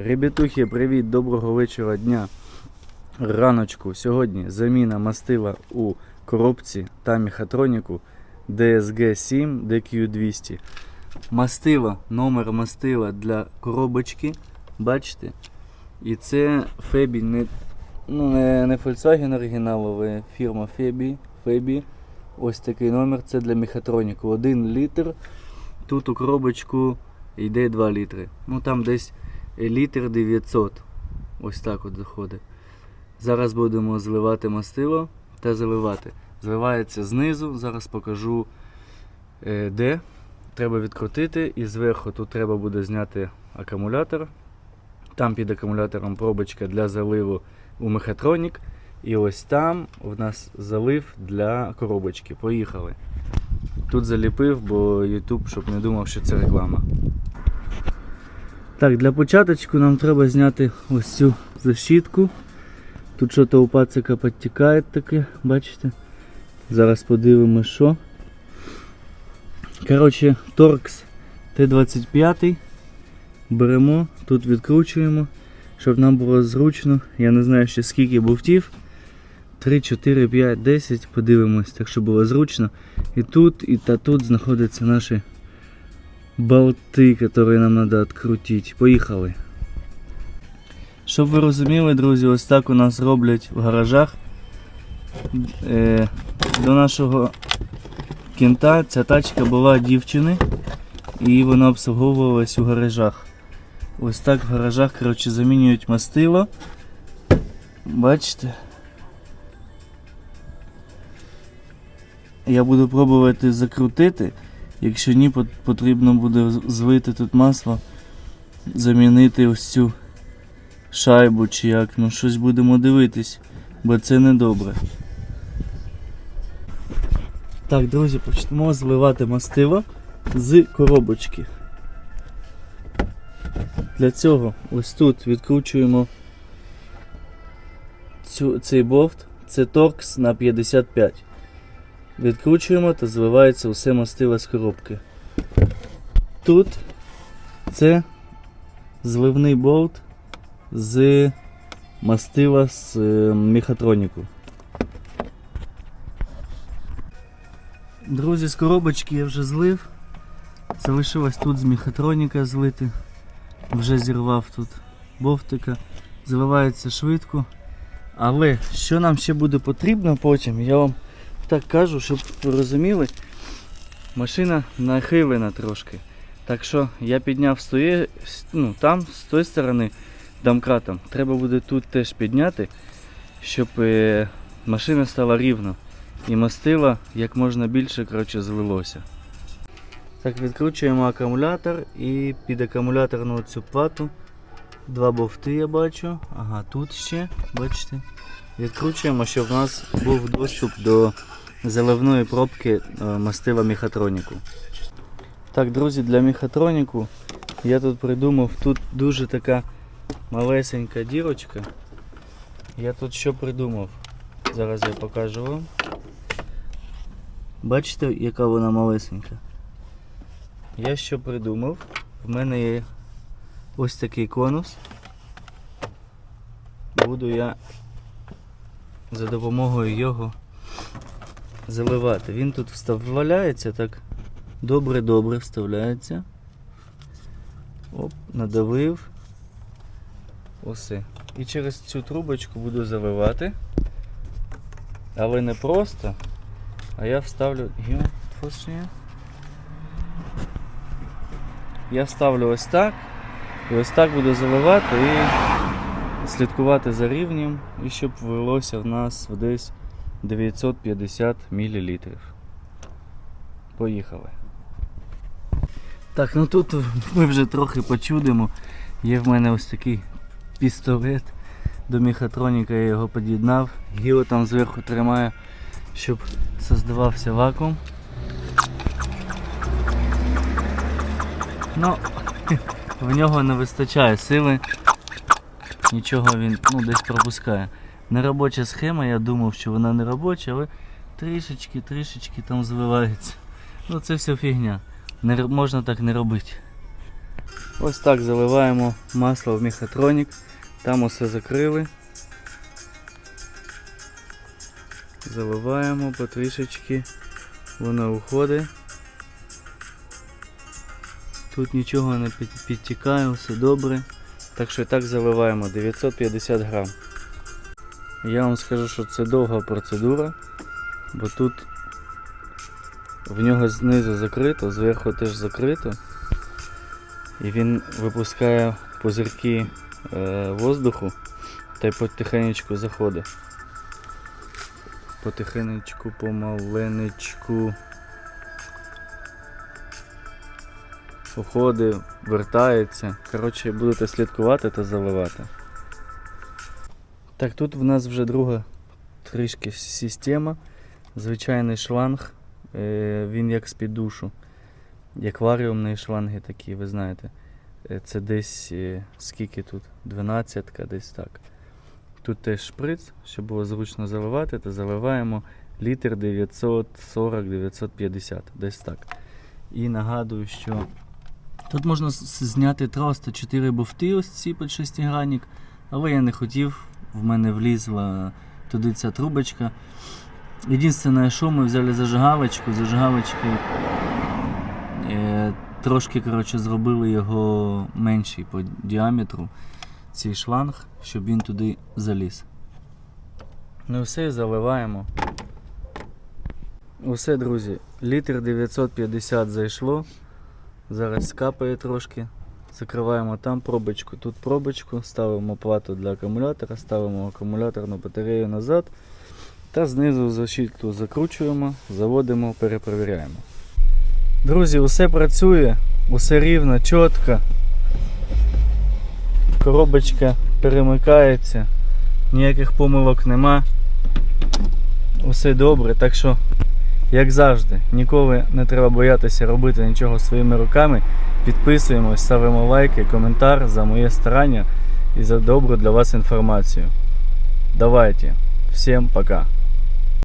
Ребятухи, привіт, доброго вечора дня. Раночку. Сьогодні заміна мастила у коробці та мехатроніку DSG 7 DQ200. Мастило, номер мастила для коробочки. Бачите? І це Фебі, не, ну, не, не Volkswagen оригіналова, фірма Фебі. Фебі. Ось такий номер, це для мехатроніку. 1 літр. Тут у коробочку йде 2 літри. Ну там десь літр 900. Ось так от заходить. Зараз будемо зливати мастило та заливати. Зливається знизу, зараз покажу е, де. Треба відкрутити і зверху тут треба буде зняти акумулятор. Там під акумулятором пробочка для заливу у мехатронік. І ось там у нас залив для коробочки. Поїхали. Тут заліпив, бо YouTube, щоб не думав, що це реклама. Так, для початочку нам треба зняти ось цю защитку. Тут щось у пацика підтікає таке, бачите? Зараз подивимося, що. Коротше, Torx Т-25. Беремо, тут відкручуємо, щоб нам було зручно. Я не знаю ще скільки бовтів. 3, 4, 5, 10, подивимось, так щоб було зручно. І тут, і та тут знаходяться наші болти, які нам треба відкрутити. Поїхали. Щоб ви розуміли, друзі, ось так у нас роблять в гаражах. Е, до нашого кінта ця тачка була дівчини і вона обслуговувалась у гаражах. Ось так в гаражах коротше, замінюють мастило. Бачите? Я буду пробувати закрутити. Якщо ні, потрібно буде злити тут масло, замінити ось цю шайбу чи як, ну щось будемо дивитись, бо це недобре. Так, друзі, почнемо зливати мастило з коробочки. Для цього ось тут відкручуємо цю, цей болт, це торкс на 55. Відкручуємо та зливається усе мастило з коробки. Тут це зливний болт з мастила з е, мехатроніку. Друзі, з коробочки я вже злив. Залишилось тут з мехатроніка злити. Вже зірвав тут бовтика. Заливається швидко. Але що нам ще буде потрібно потім, я вам так кажу, щоб ви розуміли, машина нахилена трошки. Так що я підняв стоє, ну, там, з тої сторони, домкратом. Треба буде тут теж підняти, щоб е, машина стала рівно. І мастила як можна більше коротше, злилося. Так, відкручуємо акумулятор і під акумуляторну цю плату. Два бовти я бачу. Ага, тут ще, бачите. Відкручуємо, щоб в нас був доступ до заливної пробки е, мастила мехатроніку. Так, друзі, для мехатроніку я тут придумав, тут дуже така малесенька дірочка. Я тут що придумав? Зараз я покажу вам. Бачите, яка вона малесенька? Я що придумав? В мене є ось такий конус. Буду я за допомогою його заливати. Він тут вставляється так добре-добре вставляється. Оп, надавив. Усе. І через цю трубочку буду заливати. Але не просто, а я вставлю. Я вставлю ось так. І ось так буду заливати і слідкувати за рівнем, і щоб вилося в нас десь 950 мл. Поїхали. Так, ну тут ми вже трохи почудимо. Є в мене ось такий пістолет. До мехатроніка я його під'єднав. Гіло там зверху тримає, щоб создавався вакуум. Ну, в нього не вистачає сили. Нічого він ну, десь пропускає. Неробоча схема, я думав, що вона не робоча, але трішечки, трішечки там звивається. Ну це все фігня. Не, можна так не робити. Ось так заливаємо масло в мехатронік. Там усе закрили. Заливаємо потрішечки. Воно уходить. Тут нічого не підтікає, все добре. Так що і так заливаємо 950 грам. Я вам скажу, що це довга процедура, бо тут в нього знизу закрито, зверху теж закрито. І він випускає пузирки е, воздуху та й потихенечку заходить. Потихенечку, помаленечку. Уходить, вертається. Коротше, будете слідкувати та заливати. Так, тут в нас вже друга трішки система. Звичайний шланг. Е, він як з-під душу. Як варіумні шланги такі, ви знаєте. Е, Це десь е, скільки тут? 12, ка десь так. Тут теж шприц, щоб було зручно заливати, то заливаємо літр 940-950, десь так. І нагадую, що тут можна зняти просто 4 бовти, ось ці під шестигранник, але я не хотів, в мене влізла туди ця трубочка. Єдине, що ми взяли зажигалочку, зажигалочкою е, трошки коротше, зробили його менший по діаметру, цей шланг, щоб він туди заліз. Ну все, заливаємо. Усе, друзі, літр 950 зайшло. Зараз капає трошки. Закриваємо там пробочку, тут пробочку, ставимо плату для акумулятора, ставимо акумуляторну батарею назад та знизу защиту закручуємо, заводимо, перепровіряємо. Друзі, усе працює, усе рівно, чітко. Коробочка перемикається, ніяких помилок нема. Усе добре, так що, як завжди, ніколи не треба боятися робити нічого своїми руками. Підписуємось, ставимо лайки, коментар за моє старання і за добру для вас інформацію. Давайте. Всім пока.